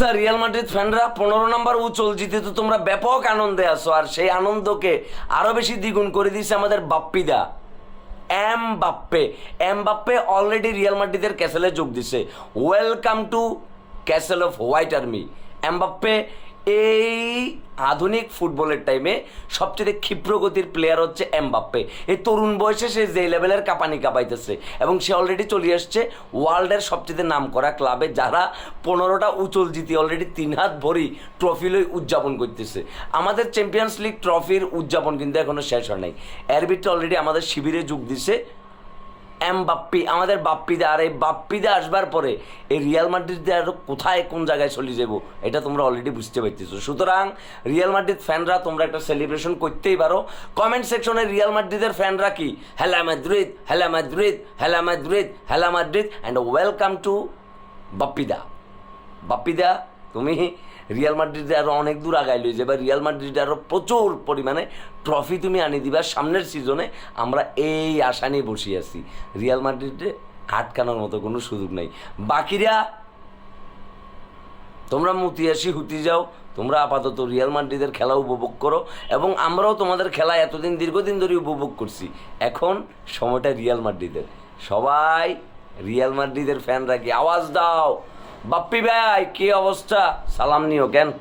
অবস্থা Real Madrid ফ্যানরা পনেরো নম্বর উচল জিতে তো তোমরা ব্যাপক আনন্দে আসো আর সেই আনন্দকে আরও বেশি দ্বিগুণ করে দিয়েছে আমাদের বাপ্পিদা। Mbappe Mbappe already real মাদ্রিদের ক্যাসেলে যোগ দিছে। Welcome to castle of white army Mbappe এই আধুনিক ফুটবলের টাইমে সবচেয়ে ক্ষিপ্রগতির প্লেয়ার হচ্ছে এমবাপ্পে। এই তরুণ বয়সে সে যে লেভেলের কাঁপানি কাঁপাইতেছে এবং সে অলরেডি চলে আসছে ওয়ার্ল্ডের সবচেয়ে নাম করা ক্লাবে যারা পনেরোটা উচল জিতি অলরেডি তিন হাত ভরি ট্রফি লই উদযাপন করতেছে। আমাদের চ্যাম্পিয়ন্স লিগ ট্রফির উদযাপন কিন্তু এখনও শেষ হয় নাই। এর ভিতরে অলরেডি আমাদের শিবিরে যোগ দিছে এম বাপ্পি আমাদের বাপ্পিদা, আর এই বাপ্পিদা আসবার পরে এই রিয়াল মাদ্রিদে আর কোথায় কোন জায়গায় চলে যাব, এটা তোমরা অলরেডি বুঝতে পারতেছো। সুতরাং রিয়াল মাদ্রিদ ফ্যানরা তোমরা একটা সেলিব্রেশন করতেই পারো। কমেন্ট সেকশনে রিয়াল মাদ্রিদের ফ্যানরা কি? Hala Madrid hala Madrid hala Madrid hala Madrid and welcome to বাপ্পিদা। বাপ্পিদা তুমি রিয়াল মাদ্রিদে আরও অনেক দূর আগাই লই যাবে। রিয়াল মাদ্রিদে আরও প্রচুর পরিমাণে ট্রফি তুমি আনি দিবা। সামনের সিজনে আমরা এই আশা নিয়ে বসে আছি। রিয়াল মাদ্রিদে আটকানোর মতো কোনো সুযোগ নাই। বাকিরা, তোমরা মুতিয়াসি হুতি যাও, তোমরা আপাতত রিয়াল মাদ্রিদের খেলা উপভোগ করো এবং আমরাও তোমাদের খেলা এতদিন, দীর্ঘদিন ধরে উপভোগ করছি। এখন সময়টা রিয়াল মাদ্রিদের সবাই রিয়াল মাদ্রিদের ফ্যানরা কি আওয়াজ দাও। বাপ্পি ভাই কি অবস্থা? সালাম নিও কেন?